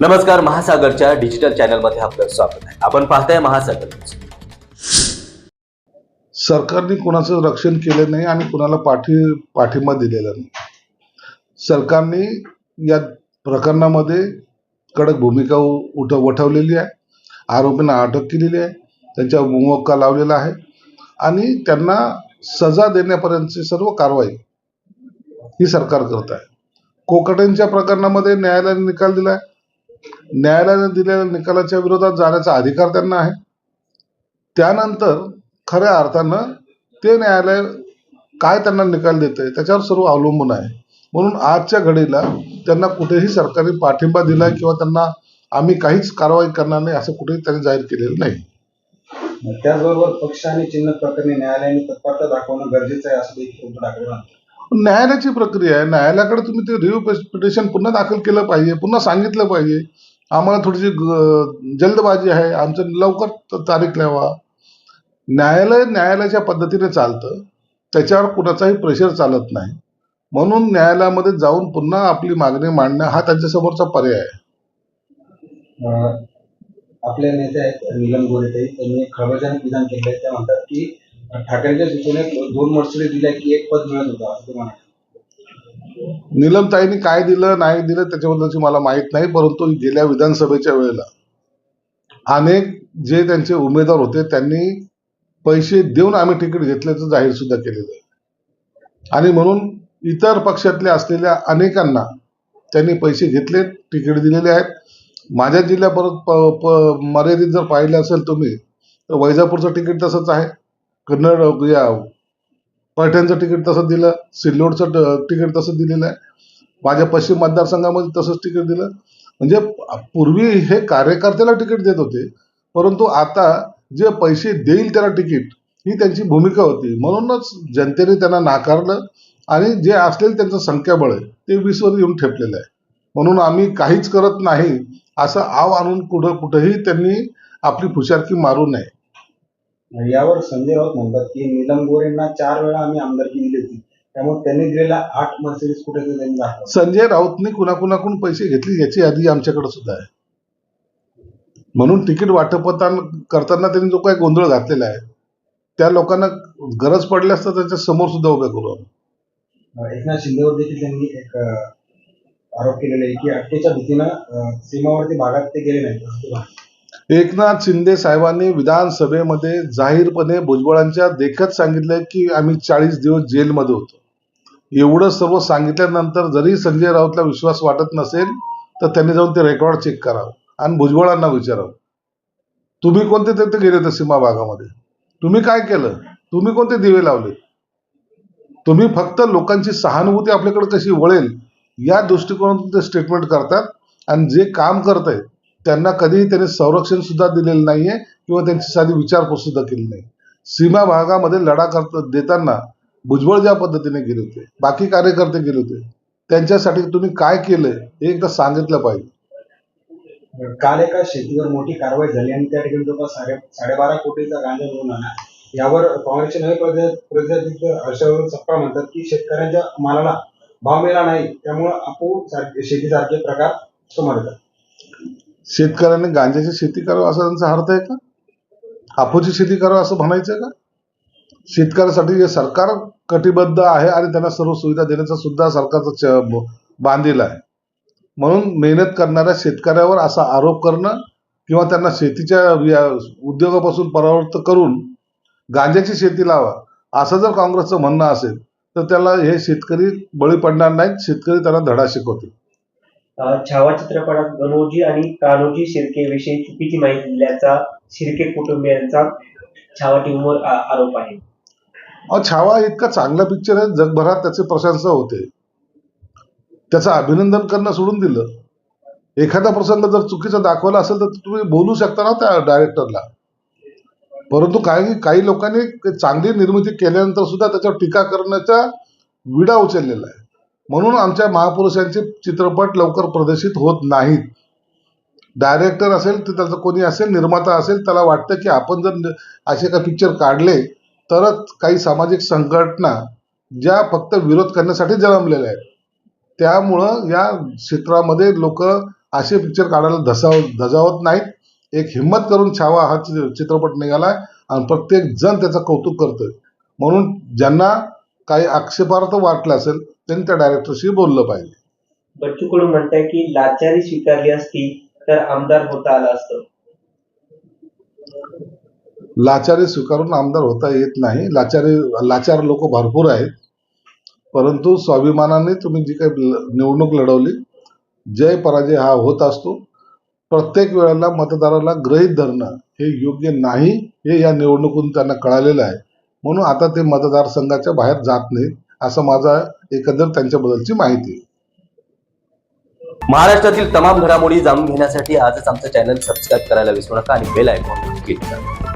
नमस्कार महासागरच्या डिजिटल चॅनलमध्ये आपलं स्वागत आहे. आपण पाहताय महासागर सरकारने कुणाचं रक्षण केलं नाही आणि कुणाला पाठी पाठिंबा दिलेला नाही. सरकारने या प्रकरणामध्ये कडक भूमिका उ- उठ वठवलेली आहे. आरोपींना अटक केलेली आहे. त्यांच्या मोक्का लावलेला आहे. आणि त्यांना सजा देण्यापर्यंतची सर्व कारवाई ही सरकार करत आहे. कोकटेंच्या प्रकरणामध्ये न्यायालयाने निकाल दिला आहे. न्यायालयाने दिलेल्या निकालाच्या विरोधात जाण्याचा अधिकार त्यांना आहे. त्यानंतर खऱ्या अर्थानं ते न्यायालय काय त्यांना निकाल देते त्याच्यावर सर्व अवलंबून आहे. म्हणून आजच्या घडीला त्यांना कुठेही सरकारी पाठिंबा दिला किंवा त्यांना आम्ही काहीच कारवाई करणार नाही असं कुठेही त्यांनी जाहीर केलेलं नाही. त्याचबरोबर पक्ष आणि चिन्ह प्रकरणी न्यायालयाने तत्परता दाखवणं गरजेचं आहे असं देखील ठाकरे न्यायालयाची प्रक्रिया आहे. न्यायालयाकडे तुम्ही ते रिव्ह्यू पिटिशन पुन्हा दाखल केलं पाहिजे पुन्हा सांगितलं पाहिजे. आम्हाला थोडीशी ग- जल्दबाजी आहे. आमचं लवकर तारीख लावा न्यायालय न्यायालयाच्या पद्धतीने चालतं. त्याच्यावर कुणाचाही प्रेशर चालत नाही. म्हणून न्यायालयामध्ये जाऊन पुन्हा आपली मागणी मांडणं हा त्यांच्यासमोरचा पर्याय आहे. आपले नेते आहेत नीलम गोरेटे त्यांनी खळबळजनक विधान केलं आहे ते म्हणतात की ठाकरेंच्या सूचनेत दोन मर्सिडीज दिल्या की एक पद मिळत होता असं ते म्हणाले. निलमताईंनी काय दिलं नाही दिलं त्याच्याबद्दलची मला माहीत नाही परंतु गेल्या विधानसभेच्या वेळेला अनेक जे त्यांचे उमेदवार होते त्यांनी पैसे देऊन आम्ही तिकीट घेतल्याचं जाहीर सुद्धा केलेलं आहे. आणि म्हणून इतर पक्षातल्या असलेल्या अनेकांना त्यांनी पैसे घेतले तिकीट दिलेले आहेत. माझ्या जिल्ह्यापर्यंत प- प- मर्यादित जर पाहिलं असेल तुम्ही तर वैजापूरचं तिकीट तसंच आहे. कन्नड या पैठणचं तिकीट तसं दिलं सिल्लोडचं ट- तिकीट तसं दिलेलं आहे. माझ्या पश्चिम मतदारसंघामध्ये तसंच तिकीट दिलं. म्हणजे पूर्वी हे कार्यकर्त्याला तिकीट देत होते परंतु आता जे पैसे देईल त्याला तिकीट ही त्यांची भूमिका होती. म्हणूनच जनतेने त्यांना नाकारलं आणि जे असलेलं त्यांचं संख्याबळ आहे ते वीसवर येऊन ठेपलेलं आहे. म्हणून आम्ही काहीच करत नाही असं आव आणून कुठं कुठंही त्यांनी आपली फुशारकी मारू नये. यावर संजय राऊत म्हणतात की नीलम गोरेंना चार वेळा आम्ही आमदारकी दिली होती त्यामुळे त्यांनी दिलेल्या आठ मर्सिडीज कुठे त्यांनी संजय राऊतने कुणाकुणाकडून पैसे घेतले याची यादी आमच्याकडे सुद्धा आहे म्हणून तिकीट वाटपतान करताना त्यांनी जो काही गोंधळ घातलेला आहे त्या लोकांना गरज पडल्यास तर त्यांच्यासमोर सुद्धा उभे करू आम्ही. एकनाथ शिंदेवर देखील त्यांनी एक आरोप केलेला आहे की अटकेच्या भीतीनं सीमावर्ती भागात ते गेले नाहीत म्हणाले. एकनाथ शिंदे साहेबांनी विधानसभेमध्ये जाहीरपणे भुजबळांच्या देखत सांगितलंय की आम्ही चाळीस दिवस जेलमध्ये होतो. एवढं सर्व सांगितल्यानंतर जरी संजय राऊतला विश्वास वाटत नसेल तर त्यांनी जाऊन ते रेकॉर्ड चेक करावं आणि भुजबळांना विचारावं. तुम्ही कोणते तिथे गेले होते सीमा भागामध्ये? तुम्ही काय केलं? तुम्ही कोणते दिवे लावले? तुम्ही फक्त लोकांची सहानुभूती आपल्याकडे कशी वळेल या दृष्टिकोनातून ते स्टेटमेंट करतात आणि जे काम करत आहेत त्यांना कधीही त्यांनी संरक्षण सुद्धा दिलेलं नाहीये किंवा त्यांची साधी विचारपूस सुद्धा केली नाही. सीमा भागामध्ये लढा करत देताना भुजबळ ज्या पद्धतीने गेले होते बाकी कार्यकर्ते गेले होते त्यांच्यासाठी तुम्ही काय केलंय हे एकदा सांगितलं पाहिजे. काल एका शेतीवर मोठी कारवाई झाली आणि त्या ठिकाणी जवळपास साडे साडेबारा कोटीचा गांजा मिळून आला. यावर काँग्रेसचे नवे प्रदेशाध्यक्ष हर्षवर्धन सप्पा म्हणतात की शेतकऱ्यांच्या मालाला भाव मिळाला नाही त्यामुळे आपोआप शेतीसारखे प्रकार समोर येतात. शेतकऱ्यांनी गांजाची शेती करावं असा त्यांचा अर्थ आहे का? हापूची शेती करावं असं म्हणायचं का? शेतकऱ्यासाठी जे सरकार कटिबद्ध आहे आणि त्यांना सर्व सुविधा देण्याचा सुद्धा सरकारचा च- ब- बांधील आहे. म्हणून मेहनत करणाऱ्या शेतकऱ्यावर असा आरोप करणं किंवा त्यांना शेतीच्या या उद्योगापासून परावृत्त करून गांजाची शेती लावा असं जर काँग्रेसचं म्हणणं असेल तर त्याला हे शेतकरी बळी पडणार नाहीत शेतकरी त्यांना धडा शिकवतील. छावा चित्रपटात गणोजी आणि कान्होजी शिर्केविषयी चुकीची माहिती दिल्याचा शिर्के कुटुंबियांचा छावा टीमवर आरोप आहे. अहो छावा इतका चांगला पिक्चर आहे जगभरात त्याचे प्रशंसा होते. त्याचं अभिनंदन करणं सोडून दिलं. एखादा प्रसंग जर चुकीचा दाखवला असेल तर तुम्ही बोलू शकता ना त्या डायरेक्टरला परंतु काही काही लोकांनी चांगली निर्मिती केल्यानंतर सुद्धा त्याच्यावर टीका करण्याचा विडा उचललेला आहे. म्हणून आमच्या महापुरुषांचे चित्रपट लवकर प्रदर्शित होत नाहीत. डायरेक्टर असेल तर त्याचं कोणी असेल निर्माता असेल त्याला वाटतं की आपण जर असे का पिक्चर काढले तरच काही सामाजिक संघटना ज्या फक्त विरोध करण्यासाठी जन्मलेल्या आहेत त्यामुळं या क्षेत्रामध्ये लोक असे पिक्चर काढायला धसाव धजावत नाहीत. एक हिंमत करून छावा हा चित्रपट चित्रपट आहे आणि प्रत्येक जण त्याचं कौतुक करतोय. म्हणून ज्यांना काही आक्षेपार्थ वाटलं असेल त्यांनी त्या डायरेक्टरशी बोललं पाहिजे. बच्चू कडू म्हणताय की लाचारी स्वीकारली असती तर आमदार होता आलं असतं. लाचारी स्वीकारून आमदार होता येत नाही. लाचारी लाचार लोक भरपूर आहेत. परंतु स्वाभिमानाने तुम्ही जी काही निवडणूक लढवली जय पराजय हा होत असतो. प्रत्येक वेळेला मतदाराला गृहीत धरणं हे योग्य नाही हे या निवडणुकीतून त्यांना कळालेलं आहे. म्हणून आता ते मतदारसंघाच्या बाहेर जात नाहीत. असं माझा एकंदर त्यांच्याबद्दलची माहिती. आहे महाराष्ट्रातील तमाम घडामोडी जाणून घेण्यासाठी आजच आमचं चॅनल सबस्क्राईब करायला विसरू नका आणि बेल आयकॉन क्लिक करा.